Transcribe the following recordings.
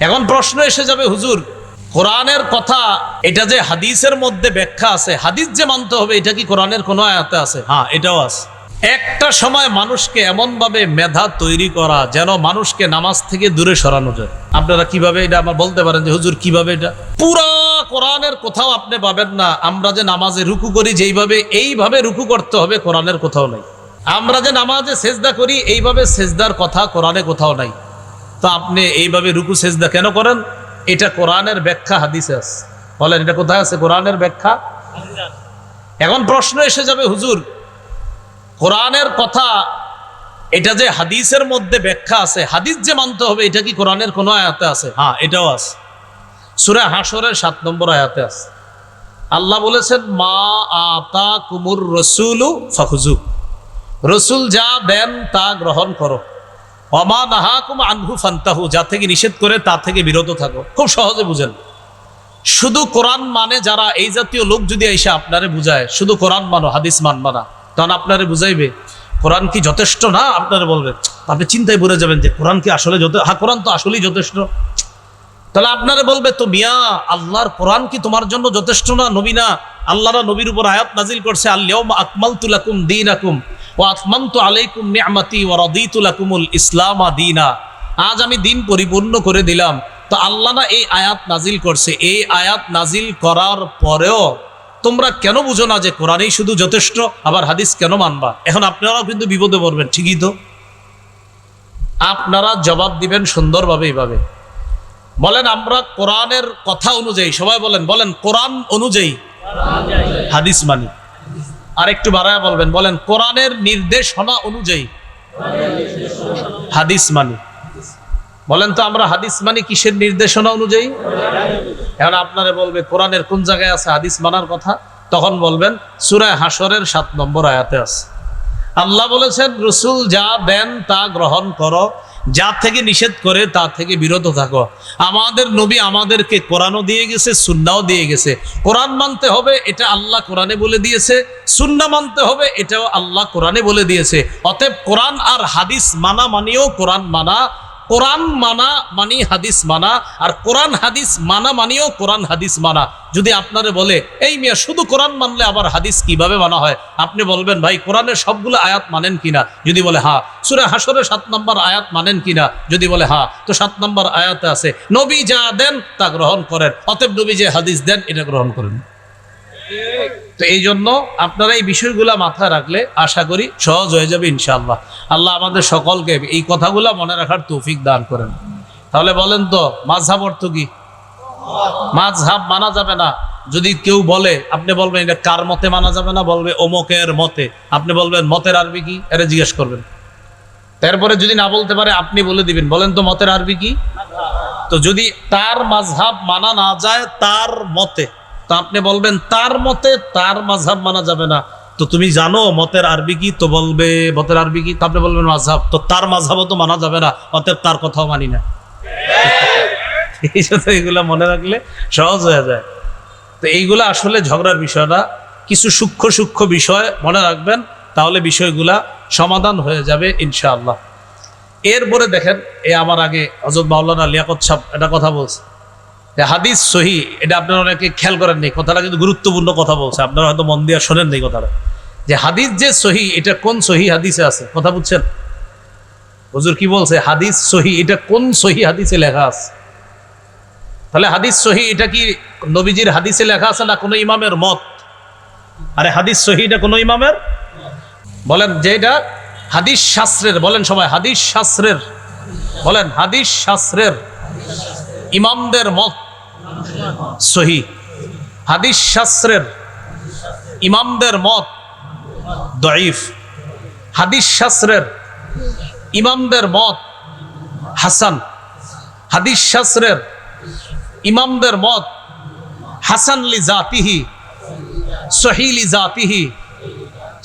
এখন প্রশ্ন এসে যাবে, হুজুর, কোরআনের কথা, এটা যে হাদিসের মধ্যে ব্যাখ্যা আছে, হাদিস যে মানতে হবে, এটা কি কোরআনের কোনো আয়াতে আছে? হ্যাঁ এটাও আছে। একটা সময় মানুষকে এমনভাবে মেধা তৈরি করা যেন মানুষকে নামাজ থেকে দূরে সরানো যায়। আপনারা কীভাবে এটা আমার বলতে পারেন যে, হুজুর, কীভাবে এটা? পুরা কোরআনের কোথাও আপনি পাবেন না, আমরা যে নামাজে রুকু করি, যেইভাবে, এইভাবে রুকু করতে হবে, কোরআনের কোথাও নাই। আমরা যে নামাজে সেজদা করি, এইভাবে সেজদার কথা কোরআনে কোথাও নাই। তো আপনি এইভাবে রুকু সেজদা কেন করেন? এটা কোরআনের ব্যাখ্যা, হাদিসে আছে। বলেন, এটা কোথায় আছে? কোরআনের ব্যাখ্যা? এখন প্রশ্ন এসে যাবে, হুজুর, কোরআনের কথা, এটা যে হাদিসের মধ্যে ব্যাখ্যা আছে, হাদিস যে মানতে হবে, এটা কি কোরআনের কোনো আয়াতে আছে? হ্যাঁ এটাও আছে। সুরা হাসরের সাত নম্বর আয়াতে আছে। আল্লাহ বলেছেন, মা আতা কুমুর রসুলু ফখুজু রসুল যা দেন, তা গ্রহণ করো। অমা নাহাকুম আনহু ফান্তাহু, যা থেকে নিষেধ করে তা থেকে বিরত থাকো। খুব সহজে বুঝেন। শুধু কোরআন মানে যারা এই জাতীয় লোক যদি এসে আপনারে বুঝায়, শুধু কোরআন মানো, হাদিস মানবা না। তখন আপনারে বুঝাইবে, কোরআন কি যথেষ্ট না? আপনারা বলবেন আপনি চিন্তায় বলে যাবেন যে কোরআন কি আসলে যথেষ্ট হ্যাঁ কোরআন তো আসলেই যথেষ্ট। তাহলে আপনারা বলবে, তো মিয়া, আল্লাহর কোরআন কি তোমার জন্য যথেষ্ট না? নবী না? আল্লাহরা নবীর উপর আয়াত নাজিল করছে আল্লাহ আকমাল তুলাকুম দিন আকুম ও আতমান্ত আলাইকুম নিয়ামাতি ও রদিতুলাকুমুল ইসলামা দিনা। আজ আমি দিন পরিপূর্ণ করে দিলাম। তো আল্লাহ না এই আয়াত নাজিল করছে। এই আয়াত নাজিল করার পরেও তোমরা কেন বুঝো না যে কোরআনই শুধু যথেষ্ট, আবার হাদিস কেন মানবা? এখন আপনারাও কিন্তু বিপদে পড়বেন, ঠিকই তো? আপনারা জবাব দিবেন সুন্দরভাবে এইভাবে। বলেন আমরা কোরআনের কথা অনুযায়ী, সবাই বলেন বলেন কোরআন অনুযায়ী। হাদিস মানি। আর একটু বাড়ায় বলবেন, বলেন কোরআনের নির্দেশনা অনুযায়ী। হাদিস মানি। বলেন তো আমরা হাদিস মানি কিসের নির্দেশনা অনুযায়ী? এখন আপনারা বলবে, কোরআনের কোন জায়গায় আছে হাদিস মানার কথা? তখন বলবেন সুরায় হাসরের সাত নম্বর আয়াতে আছে। আল্লাহ বলেছেন, রসুল যা দেন তা গ্রহণ করো যা থেকে নিষেধ করে তা থেকে বিরত থাকো। আমাদের নবী আমাদেরকে কোরআনও দিয়ে গেছে সুন্নাও দিয়ে গেছে। কোরআন মানতে হবে, এটা আল্লাহ কোরআনে বলে দিয়েছে। সুন্না মানতে হবে, এটাও আল্লাহ কোরআনে বলে দিয়েছে। অতএব কোরআন আর হাদিস মানা মানিও কোরআন মানা কোরআন মানা মানি, হাদিস মানা, আর কোরআন, হাদিস মানা মানিও কোরআন, হাদিস মানা। যদি আপনারে বলে, এই মিয়া, শুধু কোরআন মানলে আবার হাদিস কীভাবে মানা হয়? আপনি বলবেন, ভাই, কোরআনের সবগুলো আয়াত মানেন কিনা যদি বলে হ্যাঁ। সুরে হাসরে সাত নম্বর আয়াত মানেন কিনা যদি বলে হ্যাঁ। তো সাত নম্বর আয়াতে আছে, নবী যা দেন তা গ্রহণ করেন। অতএব নবী যে হাদিস দেন, এটা গ্রহণ করেন। তো এই জন্য আপনারা এই বিষয়গুলা মাথায় রাখলে আশা করি সহজ হয়ে যাবে ইনশাআল্লাহ। আল্লাহ আমাদের সকলকে এই কথাগুলা মনে রাখার তৌফিক দান করেন। তাহলে বলেন তো, মাঝহাব অর্থ কি? মাঝহাব মানা যাবে না। যদি কেউ বলে, আপনি বলবেন এটা কার মতে মানা যাবে না, বলবে অমুকের মতে। আপনি বলবেন, মতের আরবি কি? এটা জিজ্ঞেস করবেন। তারপরে যদি না বলতে পারে, আপনি বলে দিবেন, বলেন তো মতের আরবি কি? তো যদি তার মাঝহাব মানা না যায়, তার মতে। তো আপনি বলবেন, তার মতে তার মাঝহাব মানা যাবে না। তো তুমি জানো, মতের আরবি কি? তো বলবে, মতের আরবি কি? তো আপনি বলবেন মাঝহাব। তো তার মাঝহাবও তো মানা যাবে না, অতএব তার কথাও মানি না। এই মনে রাখলে সহজ হয়ে যায়। তো এইগুলা আসলে ঝগড়ার বিষয় না। কিছু সূক্ষ্ম সূক্ষ্ম বিষয় মনে রাখবেন, তাহলে বিষয়গুলা সমাধান হয়ে যাবে ইনশাআল্লাহ। এরপরে দেখেন, এ আমার আগে হজরত মাওলানা লিয়াকত সাহ একটা কথা বলছে। হাদিস সহি, এটা আপনারা অনেকে খেয়াল করেননি কথাটা কিন্তু গুরুত্বপূর্ণ কথা বলছে। আপনারা হয়তো মন দিয়ে শোনেন এই কথাটা। যে হাদিস যে সহি, এটা কোন সহি হাদিসে আছে? কথা বুঝছেন? হুজুর কি বলছে? হাদিস সহি, এটা কোন সহি হাদিসে লেখা আছে? তাহলে হাদিস সহি, এটা কি নবীজির হাদিসে লেখা আছে না কোনো ইমামের মত? আরে হাদিস সহি এটা কোনো ইমামের বলেন যে এটা হাদিস শাস্ত্রের, বলেন সবাই, হাদিস শাস্ত্রের। বলেন হাদিস শাস্ত্রের ইমামদের মত। সহি। হাদিস শাস্ত্রের ইমামদের মত দঈফ। হাদিস শাস্ত্রের ইমামদের মত হাসান। হাদিস শাস্ত্রের ইমামদের মত হাসান লি জাতিহি সহিলি জাতিহি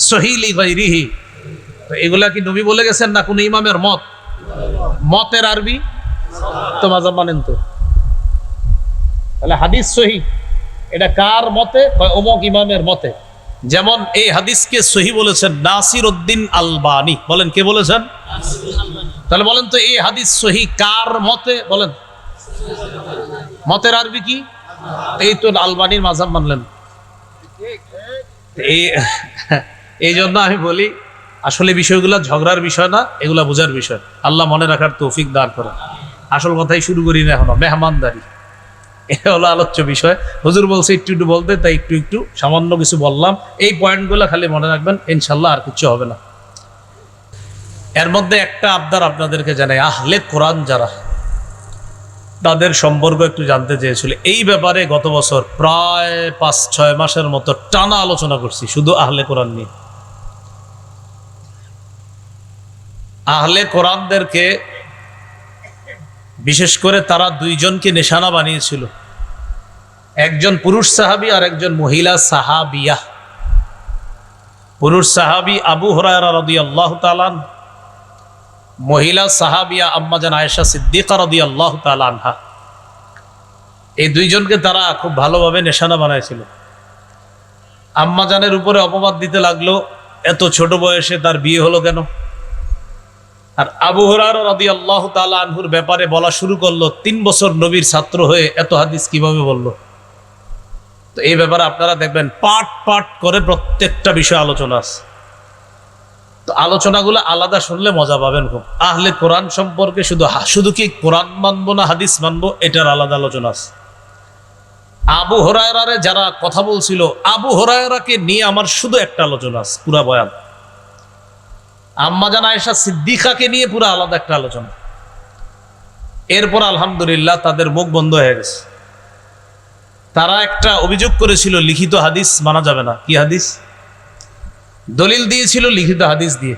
সহিলি গৈরিহি তো এগুলা কি নবী বলে গেছেন না কোন ইমামের মত? মতের আরবি? তো মাজাব মানেন তো। তাহলে হাদিস সহি। এটা কার মতে অমুক ইমামের মতে? যেমন এই হাদিসকে সহি বলেছেন নাসির উদ্দিন আলবানি। বলেন, কে বলেছেন? তাহলে বলেন তো এই হাদিস সহি কার মতে? বলেন। মতের আরবি কি? এই তো আলবানির মাঝাব মানলেন। এই জন্য আমি বলি, আসলে বিষয়গুলো ঝগড়ার বিষয় না, এগুলা বোঝার বিষয়। আল্লাহ মনে রাখার তৌফিক দান করে আসল কথাই শুরু করি না এখনও, মেহমানদারি। এটা হলো আলোচ্য বিষয়। হুজুর বলছে, একটু একটু বলতে। তাই একটু একটু সামান্য কিছু বললাম। এই পয়েন্টগুলো খালি মনে রাখবেন ইনশাল্লাহ আর কিছু হবে না। এর মধ্যে একটা আবদার আপনাদেরকে জানাই, আহলে কোরআন যারা, তাদের সম্পর্ক একটু জানতে চেয়েছিল। এই ব্যাপারে গত বছর প্রায় পাঁচ, ছয় মাসের মতো টানা আলোচনা করছি, শুধু আহলে কোরআন নিয়ে। আহলে কোরআনদেরকে বিশেষ করে তারা দুইজনকে নিশানা বানিয়েছিল। একজন পুরুষ সাহাবি আর একজন মহিলা সাহাবিয়া। পুরুষ সাহাবি আবু হরায়রা আল্লাহ তাআলা মহিলা সাহাবিয়া আম্মাজান আয়েশা সিদ্দিকা রাদিয়াল্লাহু তাআলা আনহা। এই দুইজনকে তারা খুব ভালোভাবে নিশানা বানাইছিল। আম্মাজানের উপরে অপবাদ দিতে লাগল, এত ছোট বয়সে তার বিয়ে হলো কেন? আর আবু হরার রাদি আল্লাহ আনহুর ব্যাপারে বলা শুরু করল, তিন বছর নবীর ছাত্র হয়ে এত হাদিস কীভাবে বলল? তো এই ব্যাপারে আপনারা দেখবেন পাট পাট করে প্রত্যেকটা বিষয় আলোচনা আছে। তো আলোচনাগুলো আলাদা শুনলে মজা পাবেন খুব। আহলে কোরআন সম্পর্কে শুধু শুধু কি কোরআন মানবো না হাদিস মানবো, এটার আলাদা আলোচনা আছে। আবু হরায়রারে যারা কথা বলছিল, আবু হরায়রাকে নিয়ে আমার শুধু একটা আলোচনা আছে, পুরা বয়ান। আম্মাজান আয়েশা সিদ্দিকাকে নিয়ে পুরো আলাদা একটা আলোচনা। এরপর আলহামদুলিল্লাহ তাদের মুখ বন্ধ হয়ে গেছে। তারা একটা অভিযোগ করেছিল, লিখিত হাদিস মানা যাবে না। কি হাদিস? দলিল দিয়েছিল লিখিত হাদিস দিয়ে।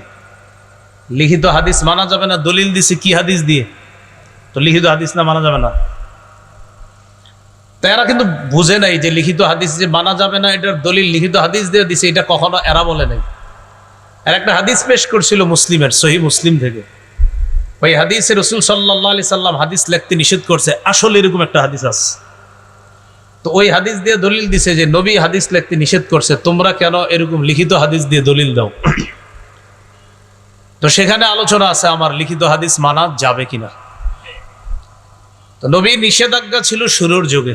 লিখিত হাদিস মানা যাবে না, দলিল দিছে কি হাদিস দিয়ে? তো লিখিত হাদিস না মানা যাবে না। তো এরা কিন্তু বুঝে নাই যে লিখিত হাদিস যে মানা যাবে না, এটার দলিল লিখিত হাদিস দিয়ে দিছে, এটা কখনো এরা বলে নাই। আর একটা হাদিস পেশ করছিল মুসলিমের সহি মুসলিম থেকে। ওই হাদিসে রসুল সাল্লাহ আলি সাল্লাম হাদিস লিখতে নিষেধ করছে, আসলে এরকম একটা হাদিস আছে। তো ওই হাদিস দিয়ে দলিল দিছে যে, নবী হাদিস লিখতে নিষেধ করছে, তোমরা কেন এরকম লিখিত হাদিস দিয়ে দলিল দাও? তো সেখানে আলোচনা আছে, আমার লিখিত হাদিস মানা যাবে কিনা। তো নবীর নিষেধাজ্ঞা ছিল শুরুর যুগে।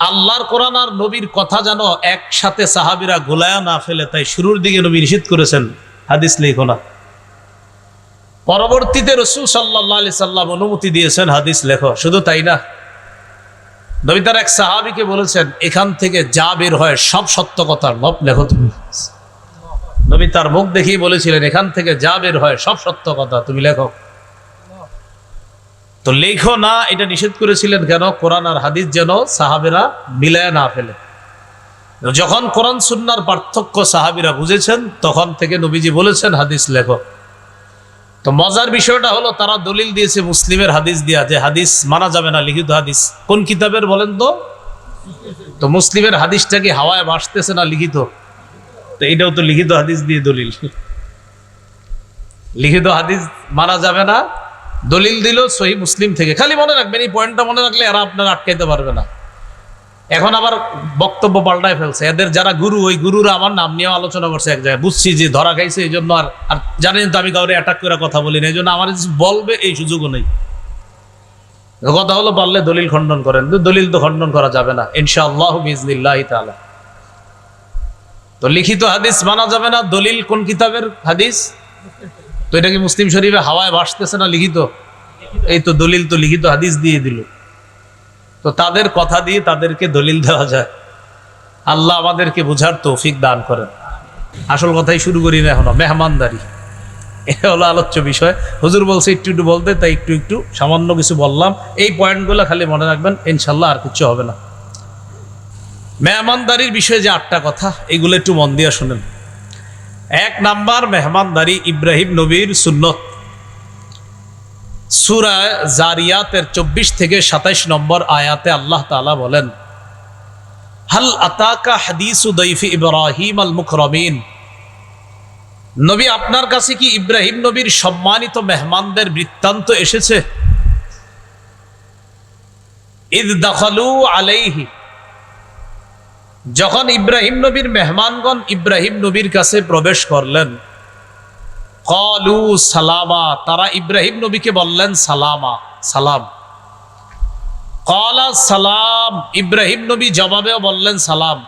আল্লাহর কোরআন আর নবীর কথা যেন একসাথে সাহাবিরা গোলায়া না ফেলে, তাই শুরুর দিকে নবী নিষেধ করেছেন। হাদিস লেখো না। পরবর্তীতে রসুল সাল্লাহ সাল্লাম অনুমতি দিয়েছেন, হাদিস লেখো। শুধু তাই না, নবী তার এক সাহাবিকে বলেছেন, এখান থেকে যা বের হয় সব সত্য কথা লব লেখো তুমি। নবী তার মুখ দেখিয়ে বলেছিলেন, এখান থেকে যা বের হয় সব সত্য কথা তুমি লেখো। তো লেখো না, এটা নিষেধ করেছিলেন কেন? কোরআন আর হাদিস যেন সাহাবেরা মিলায় না ফেলে। যখন কোরআন সুন্নার পার্থক্য সাহাবিরা বুঝেছেন, তখন থেকে নবীজি বলেছেন, হাদিস লেখো। তো মজার বিষয়টা হলো, তারা দলিল দিয়েছে মুসলিমের হাদিস দিয়া যে হাদিস মানা যাবে না, লিখিত হাদিস। কোন কিতাবের বলেন তো? তো মুসলিমের হাদিসটা কি হাওয়ায় ভাসতেছে না লিখিত? তো এটাও তো লিখিত হাদিস দিয়ে দলিল। লিখিত হাদিস মানা যাবে না দলিল দিল সহি মুসলিম থেকে। খালি মনে রাখবেন, এই পয়েন্টটা মনে রাখলে এরা আপনারা আটকাইতে পারবে না। এখন আবার বক্তব্য পাল্টায় ফেলছে। এদের যারা গুরু, ওই গুরুরা আমার নাম নিয়ে আলোচনা করছে এক জায়গায়। বুঝছি যে ধরা খাইছে এই জন্য আর আর জানেন তো আমি কাউরে অ্যাটাক করে কথা বলি না। এই জন্য আমার বলবে, এই সুযোগও নেই। কথা হলো, পারলে দলিল খণ্ডন করেন। দলিল তো খণ্ডন করা যাবে না। ইনশাআল্লাহ বিজনিল্লাহ তো লিখিত হাদিস মানা যাবে না। দলিল কোন কিতাবের হাদিস? তো এটা কি মুসলিম শরীফে হাওয়ায় ভাসতেছে না লিখিত? এই তো দলিল তো লিখিত, হাদিস দিয়ে দিল। তো তাদের কথা দিয়ে তাদেরকে দলিল দেওয়া যায়। আল্লাহ আমাদেরকে বুঝার তৌফিক দান করেন। আসল কথাই শুরু করি না এখনও, মেহমানদারি। এটা হলো আলোচ্য বিষয়। হুজুর বলছে, একটু একটু বলতে। তাই একটু একটু সামান্য কিছু বললাম। এই পয়েন্টগুলো খালি মনে রাখবেন ইনশাল্লাহ আর কিছু হবে না। মেহমানদারির বিষয়ে যে আটটা কথা, এগুলো একটু মন দিয়ে শুনেন। এক নাম্বার মেহমানদারি ইব্রাহিম নবীর সুন্নত। সুরা জারিয়াতের চব্বিশ থেকে সাতাইশ নম্বর আয়াতে আল্লাহ তালা বলেন, হাল আতাকা হাদিসু দৈফি ইব্রাহিম আল মুখরমিন নবী, আপনার কাছে কি ইব্রাহিম নবীর সম্মানিত মেহমানদের বৃত্তান্ত এসেছে? ইদ দাখালু আলাইহি। যখন ইব্রাহিম নবীর মেহমানগণ ইব্রাহিম নবীর কাছে প্রবেশ করলেন, কলু সালামা তারা ইব্রাহিম নবীকে বললেন, সালামা, সালাম। কলা সালাম ইব্রাহিম নবী জবাবেও বললেন, সালাম।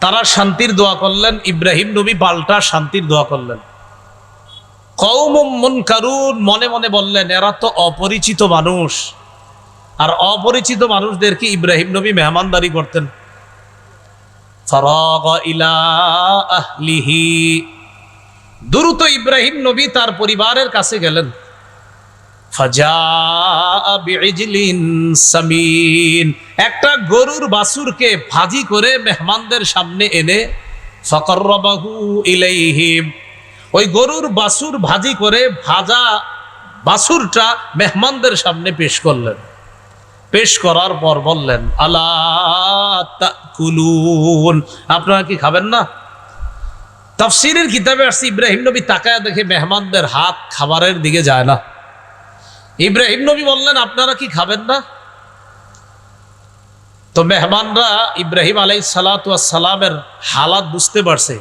তারা শান্তির দোয়া করলেন, ইব্রাহিম নবী পাল্টা শান্তির দোয়া করলেন। কৌমুন কারুন মনে মনে বললেন, এরা তো অপরিচিত মানুষ। আর অপরিচিত মানুষদেরকে ইব্রাহিম নবী মেহমানদারি করতেন। ফরাগ ইলা আহলিহি। দ্রুত ইব্রাহিম নবী তার পরিবারের কাছে গেলেন। সামিন। একটা গরুর বাছুরকে ভাজি করে মেহমানদের সামনে এনে ফাকাররাবাহু ইলাইহিম। ওই গরুর বাছুর ভাজি করে ভাজা বাছুরটা মেহমানদের সামনে পেশ করলেন। পেশ করার পর বললেন, আলা তাকুলুন। আপনারা কি খাবেন না? তাফসিরের কিতাবে আসছে, ইব্রাহিম নবী তাকায় দেখে মেহমানদের হাত খাবারের দিকে যায় না। ইব্রাহিম নবী বললেন, আপনারা কি খাবেন না? তো মেহমানরা ইব্রাহিম আলাই সালামের হালাত বুঝতে পারছে।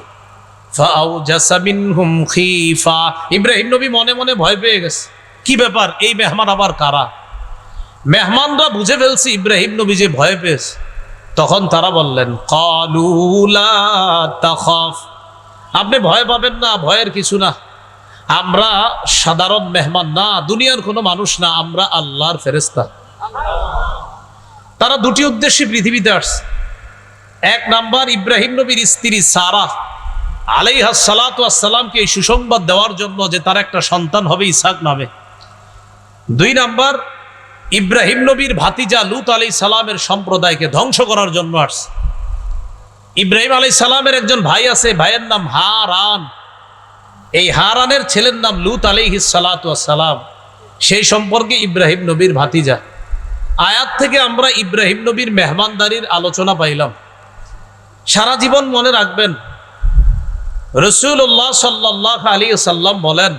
ইব্রাহিম নবী মনে মনে ভয় পেয়ে গেছে। কি ব্যাপার? এই মেহমান আবার কারা? মেহমানরা বুঝে ফেলছে ইব্রাহিম নবী যে ভয় পেয়েছে। তখন তারা বললেন কলুলা আপনি ভয় পাবেন না, ভয়ের কিছু না। আমরা সাধারণ মেহমান না, দুনিয়ার কোনো মানুষ না, আমরা আল্লাহর ফেরেস্তা তারা দুটি উদ্দেশ্যে পৃথিবীতে আসছে। এক নাম্বার, ইব্রাহিম নবীর স্ত্রী সারা আলাইহা সালাতামকে এই সুসংবাদ দেওয়ার জন্য যে তার একটা সন্তান হবে ইসাক নামে। দুই নাম্বার ইব্রাহিম নবীর ভাতিজা লুত আলী সালামের সম্প্রদায়কে ধ্বংস করার জন্য আসছে। ইব্রাহিম আলী সালামের একজন ভাই আছে, ভাইয়ের নাম হারান। এই হারানের ছেলের নাম লুত আলিহি সালাম। সেই সম্পর্কে ইব্রাহিম নবীর ভাতিজা। আয়াত থেকে আমরা ইব্রাহিম নবীর মেহমানদারির আলোচনা পাইলাম। সারা জীবন মনে রাখবেন রসুল্লাহ সাল্লাহ আলী সাল্লাম বলেন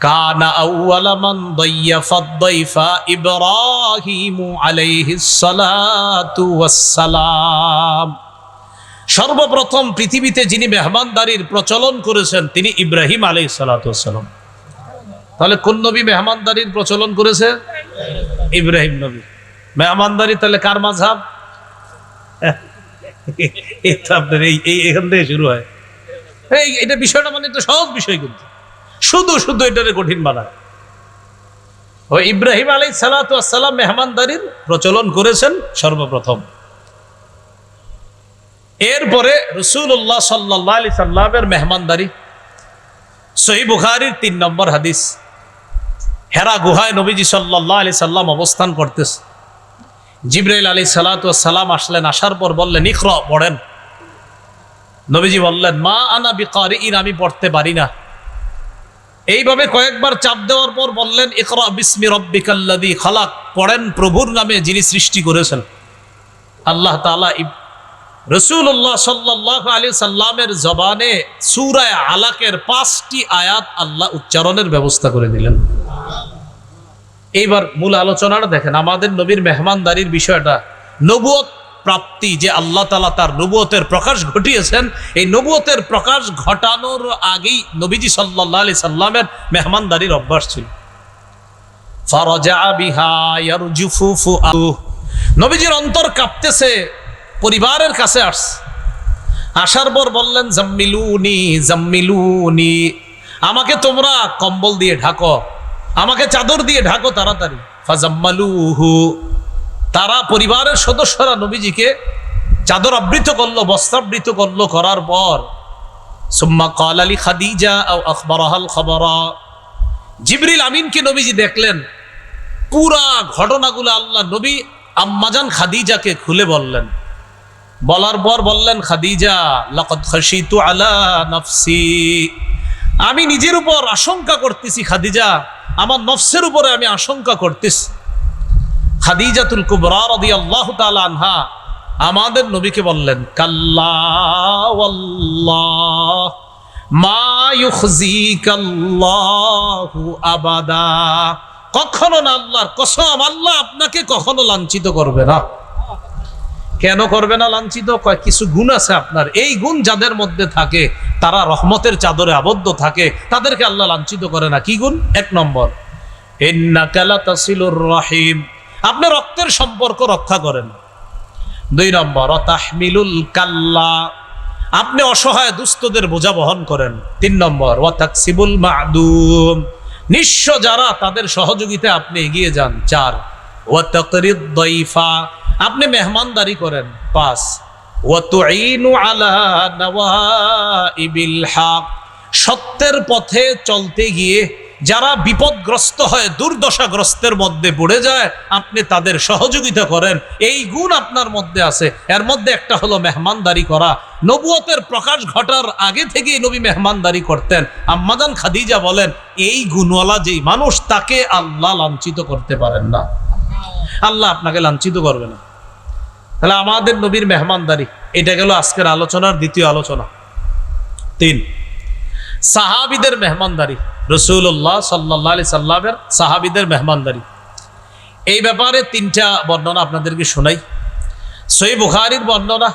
কানা আউয়ালা মান দাইয়াফা দাইফা ইব্রাহিমু আলাইহিস সর্বপ্রথম পৃথিবীতে যিনি মেহমানদারির প্রচলন করেছেন, তিনি ইব্রাহিম আলাই সালাতাম তাহলে কোন নবী মেহমানদারির প্রচলন করেছে? ইব্রাহিম নবী। মেহমানদারি তাহলে কার মাঝাব আপনার এই এখান থেকে শুরু হয়। এই এটা বিষয়টা মানে তো সহজ বিষয় কিন্তু। শুধু শুধু এটারে কঠিন বানায়। ওই ইব্রাহিম আলাই সালাতাম মেহমানদারির প্রচলন করেছেন সর্বপ্রথম। এরপরে রসুল্লাহ সাল্লাহ আলি সাল্লামের মেহমানদারি। সহি বুখারির তিন নম্বর হাদিস। হেরা গুহায় নবীজি সাল্লাহ আলি সাল্লাম অবস্থান করতেছে। জিব্রাইল আলী সালাম আসলেন, আসার পর বললেন ইখর পড়েন। নবীজি বললেন, মা আনা বিকারি আমি পড়তে পারি না। এইভাবে কয়েকবার চাপ দেওয়ার পর বললেন, ইকরা বিসমি রব্বিকাল্লাদি খালাক। পড়েন প্রভুর নামে যিনি সৃষ্টি করেছেন। আল্লাহ তালা রসুল্লাহ সাল্লাহ আলী সাল্লামের জবানে সুরায় আলাকের পাঁচটি আয়াত আল্লাহ উচ্চারণের ব্যবস্থা করে দিলেন। এইবার মূল আলোচনাটা দেখেন, আমাদের নবীর মেহমানদারির বিষয়টা। নবুয়ত প্রাপ্তি যে আল্লাহ তালা তার নবুয়তের প্রকাশ ঘটিয়েছেন, এই নবুয়তের প্রকাশ ঘটানোর আগেই নবীজি সাল্লাহ আলি সাল্লামের মেহমানদারির অভ্যাস ছিল। নবীজির অন্তর কাঁপতেছে, পরিবারের কাছে আস, আসার পর বললেন, জাম্মিলুনি জাম্মিলুনি, আমাকে তোমরা কম্বল দিয়ে ঢাকো, আমাকে চাদর দিয়ে ঢাকো তাড়াতাড়ি। ফাজাম্মালুহু। তারা পরিবারের সদস্যরা নবীজিকে চাদর আবৃত করল, বস্ত্রাবৃত করল করার পর, সুম্মা কাল আলী খাদিজা আখবরাহাল খবরা। জিবরিল আমিনকে নবীজি দেখলেন। পুরা ঘটনাগুলো আল্লাহ নবী আম্মাজান খাদিজাকে খুলে বললেন। বলার পর বললেন, খাদিজা, লাকাদ খাশিতু আলা নফসি। আমি নিজের উপর আশঙ্কা করতেছি, খাদিজা, আমার নফসের উপরে আমি আশঙ্কা করতেছি। খাদিজাতুল কুবরা রাদিয়াল্লাহু তাআলা আনহা আমাদের নবীকে বললেন আবাদা। কখনো না আল্লাহর কসম, আল্লাহ আপনাকে কখনো লাঞ্ছিত করবে না। কেন করবে না লাঞ্ছিত? কয়, কিছু গুণ আছে আপনার। এই গুণ যাদের মধ্যে থাকে, তারা রহমতের চাদরে আবদ্ধ থাকে, তাদেরকে আল্লাহ লাঞ্ছিত করে না। কি গুণ? এক নম্বর রাহিম। আপনি রক্তের সম্পর্ক রক্ষা করেন। দুই নম্বর তাহমিলুল কাল্লা। আপনি অসহায় দুস্থদের বোঝা বহন করেন। তিন নম্বর ওয়াতাকসিবুল মাদুম। নিঃস্ব যারা তাদের সহযোগিতায় আপনি এগিয়ে যান। চার ওয়াতাকরিদ দইফা আপনি মেহমানদারি করেন। পাঁচ ওয়াতুঈনু আলা নওয়াইবিল হক। সত্যের পথে চলতে গিয়ে যারা বিপদগ্রস্ত হয় দুর্দশাগ্রস্তের মধ্যে পড়ে যায়, আপনি তাদের সহযোগিতা করেন। এই গুণ আপনার মধ্যে আছে। এর মধ্যে একটা হলো মেহমানদারি করা। নবুয়তের প্রকাশ ঘটার আগে থেকেই নবী মেহমানদারি করতেন। আম্মাদান খাদিজা বলেন, এই গুণওয়ালা যেই মানুষ, তাকে আল্লাহ লাঞ্ছিত করতে পারেন না। আল্লাহ আপনাকে লাঞ্ছিত করবে না। তাহলে আমাদের নবীর মেহমানদারি, এটা গেল আজকের আলোচনার দ্বিতীয় আলোচনা। তিন সাহাবিদের মেহমানদারি রসুল্লাহ সাল্লাহ আলি সাল্লামের সাহাবিদের মেহমানদারি এই ব্যাপারে তিনটা বর্ণনা আপনাদেরকে শোনাই সই বুখারির বর্ণনা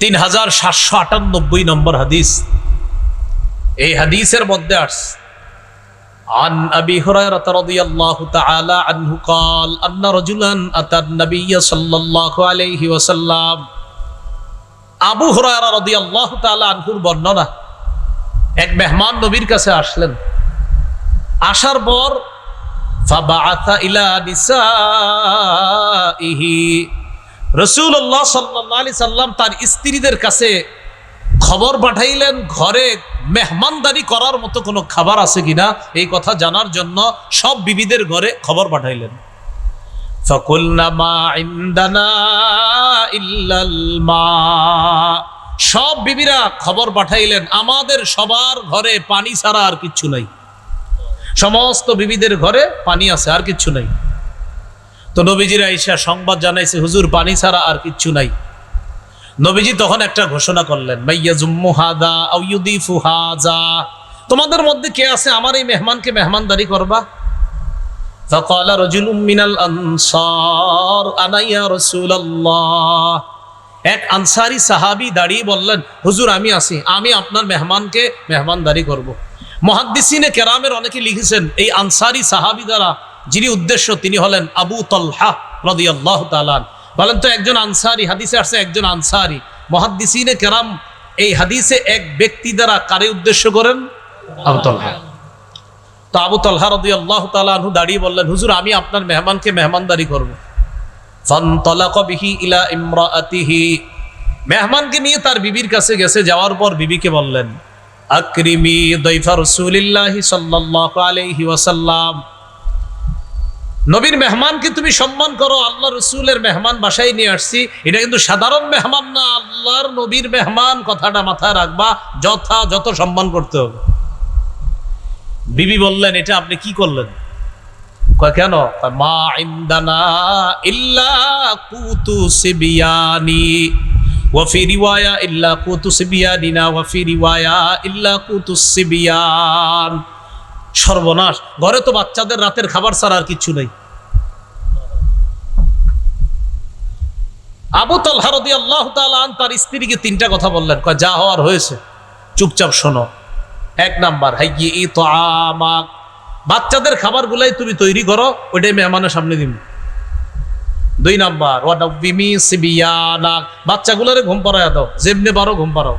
তিন হাজার সাতশো আটানব্বই নম্বর হাদিস এই হাদিসের মধ্যে আস عن أبي هريرة رضي الله تعالى عنه قال أن رجلا أتى النبي صلى الله عليه وسلم আবু হুরায়রা রাদিয়াল্লাহু তাআলা আনহুর বর্ণনা এক মেহমান নবীর কাছে আসলেন। আসার পর রসুল্লাহ সাল্লি সাল্লাম তার স্ত্রীদের কাছে খবর পাঠাইলেন, ঘরে মেহমানদারি করার মতো কোনো খাবার আছে কিনা? এই কথা জানার জন্য সব বিবিদের ঘরে খবর পাঠাইলেন। ফকুলনা মা ইন্দানা ইল্লাল মা। সব বিবিরা খবর পাঠাইলেন আমাদের সবার ঘরে পানি ছাড়া আর কিচ্ছু নাই সমস্ত বিবিদের ঘরে পানি আছে আর কিচ্ছু নাই তো নবীজিরা ঈশা সংবাদ জানাইছে হুজুর পানি ছাড়া আর কিচ্ছু নাই নবীজি তখন একটা ঘোষণা করলেন মাইয়া জুম্মু হাদা আউয়ুদি ফুহাজা তোমাদের মধ্যে কে আছে আমার এই মেহমানকে মেহমানদারি করবা فقال رجل من الأنصار أنا يا رسول الله এক আনসারি সাহাবি দাঁড়িয়ে বললেন, হুজুর, আমি আছি। আমি আপনার মেহমানকে মেহমানদারি করব। মহাদ্দিসিনে কেরামের অনেকে লিখেছেন, এই আনসারি সাহাবি দ্বারা যিনি উদ্দেশ্য, তিনি হলেন আবু তলহা রদিয়াল্লাহ তালান বলেন তো, একজন আনসারি, হাদিসে আসছে একজন আনসারি। মহাদ্দিসিনে কেরাম এই হাদিসে এক ব্যক্তি দ্বারা কারে উদ্দেশ্য করেন? আবু তলহা। তো আবু তলহা রদি আল্লাহ তালু দাঁড়িয়ে বললেন, হুজুর, আমি আপনার মেহমানকে মেহমানদারি করব। মেহমানকে নিয়ে তার বিবির কাছে গেছে, যাওয়ার পর বিবিকে বললেন নবীর মেহমানকে তুমি সম্মান করো, আল্লাহ রসুলের মেহমান বাসায় নিয়ে আসছি। এটা কিন্তু সাধারণ মেহমান না, আল্লাহর নবীর মেহমান, কথাটা মাথায় রাখবা, যথা যত সম্মান করতে হবে। বিবি বললেন, এটা আপনি কি করলেন? কেন? মা ইন্দানা ইল্লা কুতু সিবিয়ানি ওয়াফি রিওয়ায়া ইল্লা কুতু সিবিয়ানিনা ওয়াফি রিওয়ায়া ইল্লা কুতু সিবিয়ান। সর্বনাশ। ঘরে তো বাচ্চাদের রাতের খাবার ছাড়া আর কিছু নেই। আবু তলহা রদি আল্লাহ তাআলা তার স্ত্রীকে তিনটা কথা বললেন। যা হওয়ার হয়েছে, চুপচাপ শোনো। এক নাম্বার, হাইয়ে ই তো আমাক বাচ্চাদের খাবারগুলাই তুমি তৈরি করো, ওইটাই মেহমানের সামনে দিন দুই নাম্বার ওয়াডাবিমি সিবিয়ানা, বাচ্চাগুলোরে ঘুম পাড়ায় দাও, যেমনি পারো ঘুম পাড়াও।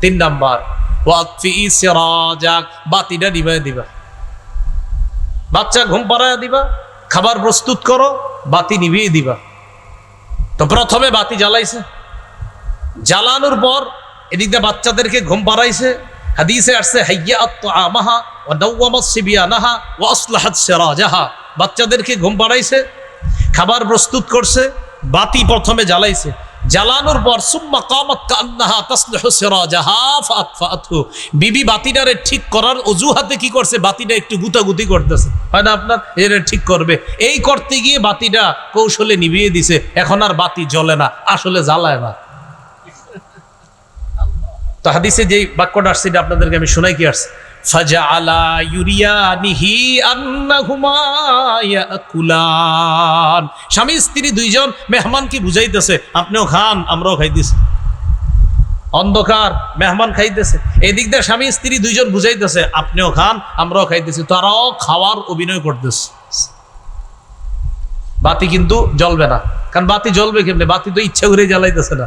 তিন নাম্বার, ওয়াকফি সিরাজাক, বাতিটা নিবাই দিবা। বাচ্চা ঘুম পাড়ায় দিবা, খাবার প্রস্তুত করো, বাতি নিভিয়ে দিবা। তো প্রথমে বাতি জ্বালাইছে। জ্বালানোর পর এদিক দিয়ে বাচ্চাদেরকে ঘুম পাড়াইছে হাদিসে আসছে, হাইয়া আমাহা ও নৌমাত সিবিয়ানাহা ও আসলাহাত সেরাজাহা। বাচ্চাদেরকে ঘুম পাড়াইছে, খাবার প্রস্তুত করছে, বাতি প্রথমে জ্বালাইছে। জ্বালানোর পর, সুম্মা কামাত কান্নাহা তাসলিহু সিরাজাহা ফাতফাতহু বিবি বাতিটারে ঠিক করার অজুহাতে কি করছে? বাতিটা একটু গুতাগুতি করতেছে। হয় না আপনার? এটা ঠিক করবে। এই করতে গিয়ে বাতিটা কৌশলে নিভিয়ে দিছে। এখন আর বাতি জ্বলে না, আসলে জ্বালায় না। তো হাদিসে যে বাক্যটা আসছে, এটা আপনাদেরকে আমি শোনাই কি আসছে? আন্নাহুমা স্বামী, স্ত্রী দুইজন বুঝাইতেছে, আপনিও খান, আমরাও খাইতেছি। অন্ধকার, মেহমান খাইতেছে। এদিক দিয়ে স্বামী, স্ত্রী দুইজন বুঝাইতেছে, আপনিও খান, আমরাও খাইতেছি। তারাও খাওয়ার অভিনয় করতেছে। বাতি কিন্তু জ্বলবে না। কারণ বাতি জ্বলবে কেমনে? বাতি তো ইচ্ছা করে জ্বালাইতেছে না।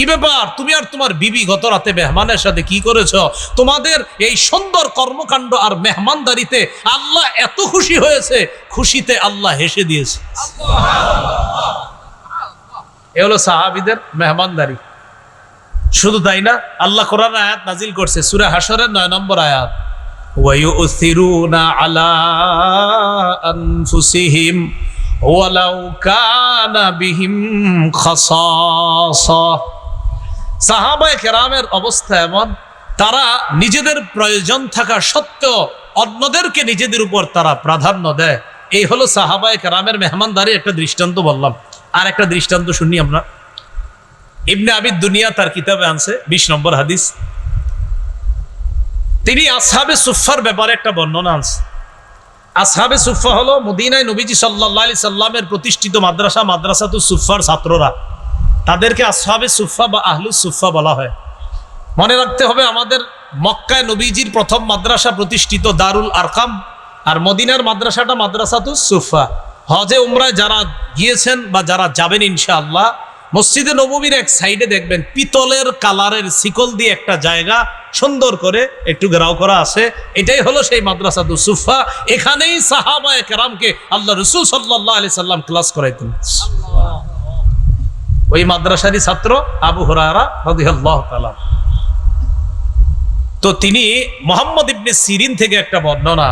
কি ব্যাপার তুমি আর তোমার বিবি গত রাতে মেহমানের সাথে কি করেছ তোমাদের এই সুন্দর কর্মকাণ্ড আর মেহমানদারিতে আল্লাহ এত খুশি হয়েছে খুশিতে আল্লাহ হেসে দিয়েছে এ হলো সাহাবিদের মেহমানদারি শুধু তাই না আল্লাহ কোরআন আয়াত নাজিল করছে সুরা হাসরের নয় নম্বর আয়াত ويؤثرون على أنفسهم ولو كان بهم خصاصة সাহাবায়ে কেরামের অবস্থা এমন, তারা নিজেদের প্রয়োজন থাকা সত্ত্বেও অন্যদেরকে নিজেদের উপর তারা প্রাধান্য দেয়। এই হলো সাহাবায়ে কেরামের মেহমানদারি, একটা দৃষ্টান্ত বললাম। আর একটা দৃষ্টান্ত শুনি আমরা। ইবনে আবিদ দুনিয়া তার কিতাবে আনছে, বিশ নম্বর হাদিস। তিনি আসহাবে সুফার ব্যাপারে একটা বর্ণনা আনছে। আসহাবে সুফা হলো মদিনায় নবীজি সাল্লাহ আলি সাল্লামের প্রতিষ্ঠিত মাদ্রাসা মাদ্রাসা তো সুফার ছাত্ররা। তাদেরকে আসহাবে সুফা বা আহলু সুফা বলা হয়। মনে রাখতে হবে আমাদের মক্কায় নবীজির প্রথম মাদ্রাসা প্রতিষ্ঠিত দারুল আরকাম আর মদিনার মাদ্রাসাটা মাদ্রাসা তো সুফা। হজে, উমরায় যারা গিয়েছেন বা যারা যাবেন ইনশাআল্লাহ, মসজিদে নবমীর এক সাইডে দেখবেন পিতলের কালারের শিকল দিয়ে একটা জায়গা সুন্দর করে একটু গ্রাও করা আছে। এটাই হলো সেই মাদ্রাসা তো সুফা। এখানেই সাহাবা কেরামকে আল্লাহ রসুল সাল্লাহ আলি সাল্লাম ক্লাস করাইতেন। ওই মাদ্রাসারই ছাত্র আবু হরারা রদিয়াল্লাহ তালা তো তিনি মোহাম্মদ ইবনে সিরিন থেকে একটা বর্ণনা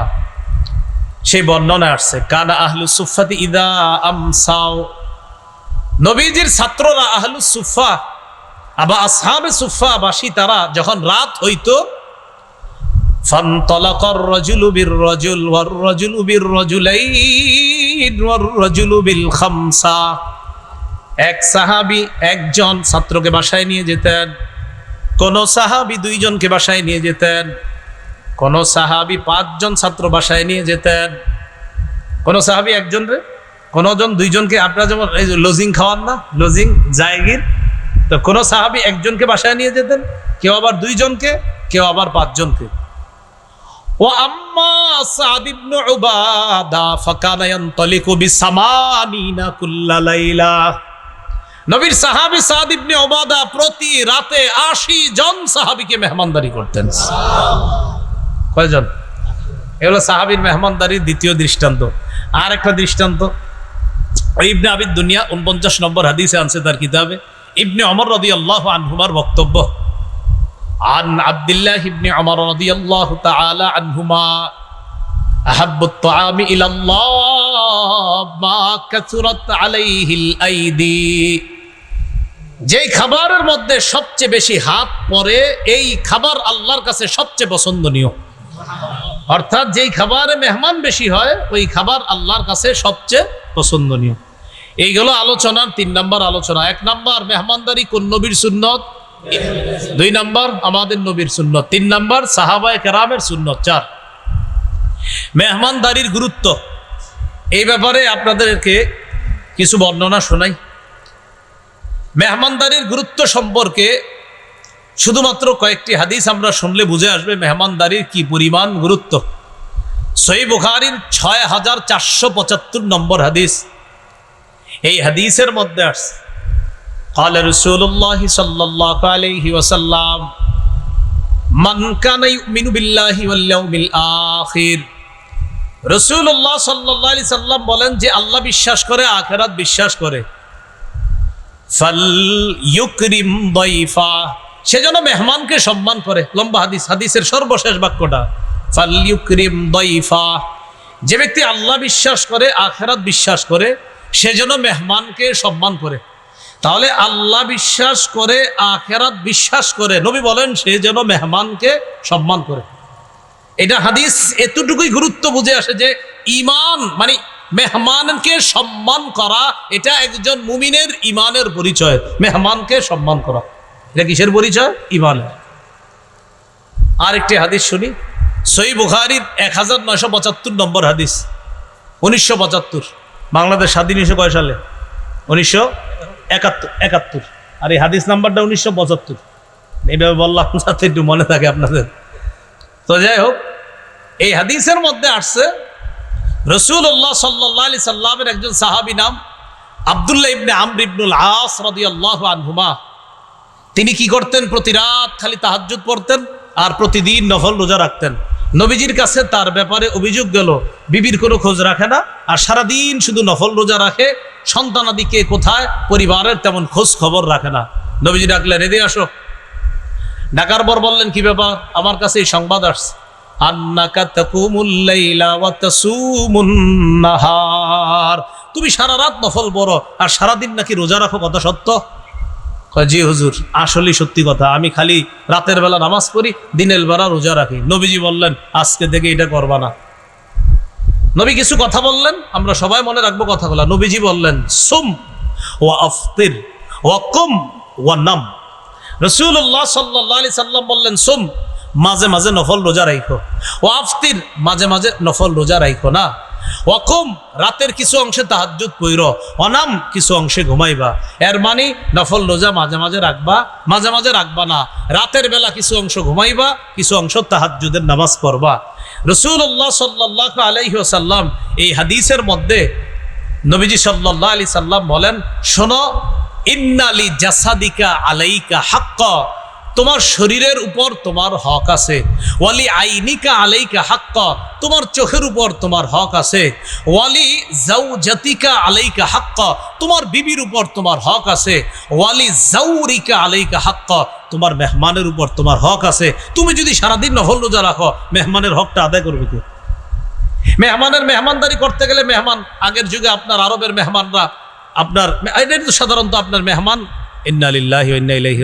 সেই বর্ণনা আসছে কানা আহলু সুফাতি ইদা আমসাও নবীজির ছাত্ররা আহলু সুফা আবা আসহাবে সুফা বাসী তারা যখন রাত হইতো فانطلق الرجل بالرجل والرجل بالرجلين والرجل بالخمسة এক সাহাবি একজন ছাত্রকে বাসায় নিয়ে যেতেন, কোন সাহাবি দুইজনকে বাসায় নিয়ে যেতেন, কোন সাহাবি পাঁচজন ছাত্র বাসায় নিয়ে যেতেন, কোন সাহাবি একজন রে? কোনজন? দুইজনকে? আপনারা যেমন এই লজিং খাওয়ান না? লজিং, জায়গির। তো কোন সাহাবি একজনকে বাসায় নিয়ে যেতেন, কেউ আবার দুইজনকে, কেউ আবার পাঁচজনকে। ও আম্মা সাদ উবাদা, ফাকানা বিসামানিনা কুল্লা লাইলা। নবীর সাহাবী সাদ ইবনে উবাদা প্রতি রাতে 80 জন সাহাবীকে মেহমানদারি করতেন কয়জন এগুলো সাহাবীর মেহমানদারির দ্বিতীয় দৃষ্টান্ত আর একটা দৃষ্টান্ত ইবনে আবিদ দুনিয়া উনপঞ্চাশ নম্বর হাদিসে আনছে তার কিতাবে ইবনে অমর রদি আল্লাহ আনহুমার বক্তব্য عن عبد الله بن عمر رضي الله تعالى عنهما أحب الطعام إلى الله ما كثرت عليه الأيدي যেই খাবারের মধ্যে সবচেয়ে বেশি হাত পরে এই খাবার আল্লাহর কাছে সবচেয়ে পছন্দনীয়। অর্থাৎ যেই খাবারে মেহমান বেশি হয়, ওই খাবার আল্লাহর কাছে সবচেয়ে পছন্দনীয়। এইগুলো আলোচনার তিন নম্বর আলোচনা। এক নম্বর, মেহমানদারি কোন নবীর সুন্নত? দুই নম্বর, আমাদের নবীর সুন্নত। তিন নম্বর, সাহাবায় কেরামের সুন্নত। চার, মেহমানদারির গুরুত্ব। এই ব্যাপারে আপনাদেরকে কিছু বর্ণনা শোনাই। মেহমানদারির গুরুত্ব সম্পর্কে শুধুমাত্র কয়েকটি হাদিস আমরা শুনলে বুঝে আসবে মেহমানদারির কি পরিমাণ গুরুত্ব সই বুখারির ছয় হাজার চারশো পঁচাত্তর নম্বর হাদিস এই হাদিসের মধ্যে আসছে قال رسول الله صلى الله عليه وسلم من كان يؤمن بالله واليوم الآخر রসুল্লাহ সাল্লাহ আলি সাল্লাম বলেন যে আল্লাহ বিশ্বাস করে আখেরাত বিশ্বাস করে ফাল ইউকরিম দইফা। সে যেন মেহমানকে সম্মান করে। লম্বা হাদিস, হাদিসের সর্বশেষ বাক্যটা। ফাল ইউকরিম দইফা। যে ব্যক্তি আল্লাহ বিশ্বাস করে, আখেরাত বিশ্বাস করে, সে যেন মেহমানকে সম্মান করে। তাহলে আল্লাহ বিশ্বাস করে, আখেরাত বিশ্বাস করে, নবী বলেন সে যেন মেহমানকে সম্মান করে। এটা হাদিস এতটুকুই গুরুত্ব বুঝে আসে যে ইমান মানে মেহমানকে সম্মান করা, এটা একজন মুমিনের ইমানের পরিচয়। মেহমানকে সম্মান করা। এটা কিসের পরিচয়? ইমানের আরেকটি হাদিস শুনি। সই বুখারির এক হাজার নয়শো পঁচাত্তর নম্বর হাদিস। উনিশশো পঁচাত্তর। বাংলাদেশ স্বাধীন হয়েছে কয় সালে? উনিশশো একাত্তর। একাত্তর। আর এই হাদিস নাম্বারটা উনিশশো পঁচাত্তর। এইভাবে বললাম যাতে একটু মনে থাকে আপনাদের। তো যাই হোক, এই হাদিসের মধ্যে আসছে রসুল্লাহ সাল্লাহ আলি সাল্লামের একজন সাহাবি নাম আবদুল্লাহ ইবনে আমর ইবনুল আস রাদিয়াল্লাহু আনহুমা। তিনি কি করতেন? প্রতি রাত খালি তাহাজ্জুদ পড়তেন আর প্রতিদিন নফল রোজা রাখতেন। নবীজির কাছে তার ব্যাপারে অভিযোগ গেল, বিবির কোনো খোঁজ রাখে না আর সারাদিন শুধু নফল রোজা রাখে। সন্তানাদিকে কোথায়? পরিবারের তেমন খোঁজ খবর রাখে না। নবীজি ডাকলেন, এদিকে আসো। ডাকার পর বললেন, কি ব্যাপার? আমার কাছে এই সংবাদ আসছে। আন্নাকা তাকুমুল লাইলা ওয়া তুমি সারা রাত নফল বড় আর সারাদিন নাকি রোজা রাখো কথা সত্য? জি হুজুর, আসলেই সত্যি কথা। আমি খালি রাতের বেলা নামাজ পড়ি, দিনের বেলা রোজা রাখি। নবীজি বললেন, আজকে থেকে এটা করবা না। নবী কিছু কথা বললেন, আমরা সবাই মনে রাখব কথাগুলো। নবীজি বললেন, সুম ওয়া আফতির ওয়া কুম ওয়া নাম। রসুল্লাহ সাল্লাহ সাল্লাম বললেন, সুম মাঝে মাঝে নফল রোজা রাখো ও আফতির মাঝে মাঝে নফল রোজা রাখো না। ওয়াকুম রাতের কিছু অংশে তাহাজ্জুদ পইর, অনাম কিছু অংশে ঘুমাইবা। এর মানে নফল রোজা মাঝে মাঝে রাখবা, মাঝে মাঝে রাখবা না। রাতের বেলা কিছু অংশ ঘুমাইবা, কিছু অংশ তাহাজ্জুদের নামাজ পড়বা। রসুল্লাহ সাল্লাহ আলাইহি সাল্লাম এই হাদিসের মধ্যে নবীজি সাল্লাহ আলি সাল্লাম বলেন, শোনো, ইন্নালি জাসাদিকা আলাইকা হাক্ক। তোমার শরীরের উপর তোমার হক আছে। ওয়ালি আইনিকা আলাইকা হাক্ক, তোমার চোখের উপর তোমার হক আছে। ওয়ালি জাউজাতিকা আলাইকা হাক্ক, তোমার বিবির উপর তোমার হক আছে। ওয়ালি জাউরিকা আলাইকা হাক্ক, তোমার মেহমানের উপর তোমার হক আছে। তুমি যদি সারাদিন নফল রোজা রাখো, মেহমানের হকটা আদায় করবে কে? মেহমানের মেহমানদারি করতে গেলে মেহমান, আগের যুগে আপনার আরবের মেহমানরা, আপনার, এটা তো সাধারণত আপনার মেহমান, ইন্না লিল্লাহি ওয়া ইন্না ইলাইহি